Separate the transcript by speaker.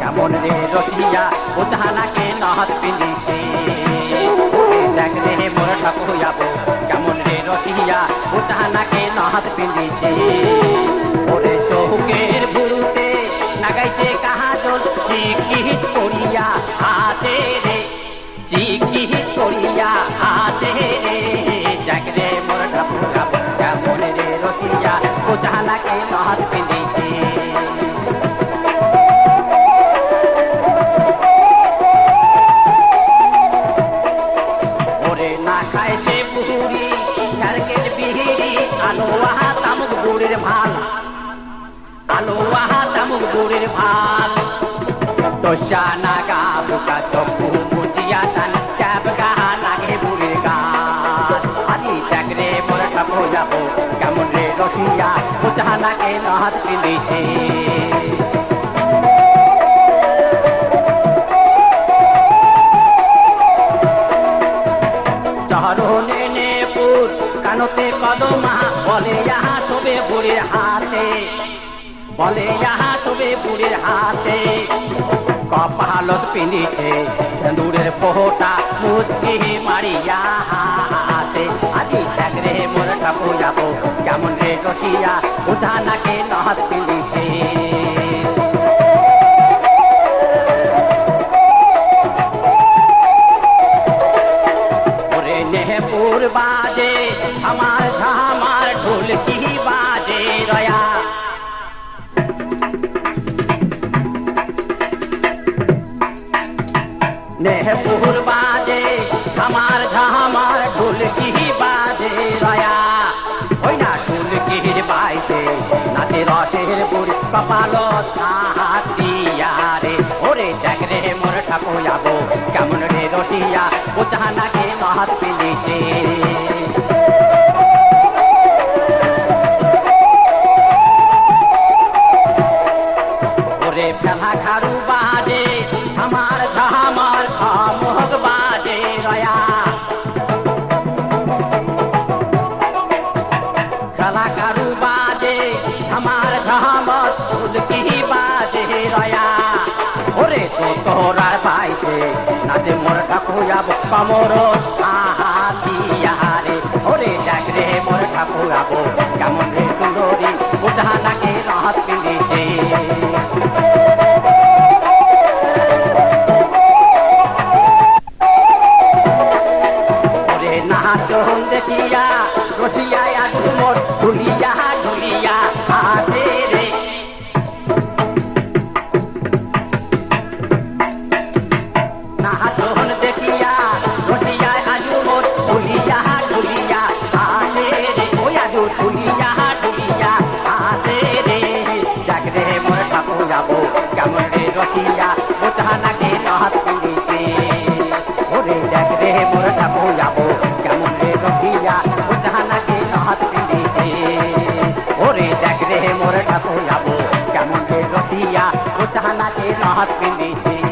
Speaker 1: কেমন রে রসিয়া ও জাহানাকে নহত ওরে দেখ রে মোর ঠাকুর যাব কেমন রে রসিয়া ও জাহানাকে নহত পিন্দিছে ওরে চৌকের বুড়ুতে লাগাইছে কাহাজল চিকিত করিয়া হাতে রে চিকিত করিয়া হাতে খায় সে বুড়ি ঝাড়কের বিহিরি আলো আহা তামুক বুড়ির ভালো। আলো আহা তামুক বুড়ির ভালো। তোষা নাগা, বুকা চকু মুজিয়া তান, চাপ গাহা লাগে বুড়ির গান আদি দেখ রে মোর ঠাপো যাব, কেমন রে রসিয়া, বুঝা নাকে নাহাত পিঁধেছে বুড়ির হাতে। বলে ইহা শোবে বুড়ির হাতে। কপালত পিনিছে, সিঁদুরের ফোটা মুচকি মারিয়া হাসে। আজি দেখ রে মোর ঠাকুর যাব, কেমন রে রসিয়া উঠা নাকে নহত পিনিছে ওরে নেহপুর বাজে আমার ঝামার ঢোলকি বাজে রয়া। ওই না ঢোলকির বাইতে নাচে রসের বুড়ি কপাল হাতিয়া রে ওরে দেখ রে মোর ঠাকুর আমার ধামার ফুলকি বাজে রয়া? ওরে তো তোরার বাইতে নাচে মোর ঠাকুর যাব কমর আহাতিয়া রে। ওরে দেখ রে মোর ঠাকুর যাব কেমন রে সুন্দরী উঠা নাকে রাত পিঁধেছে। নাচন দেখিয়া রসিয়া আগুন মোর ঢুলিয়া ঢুলিয়া দেখ রে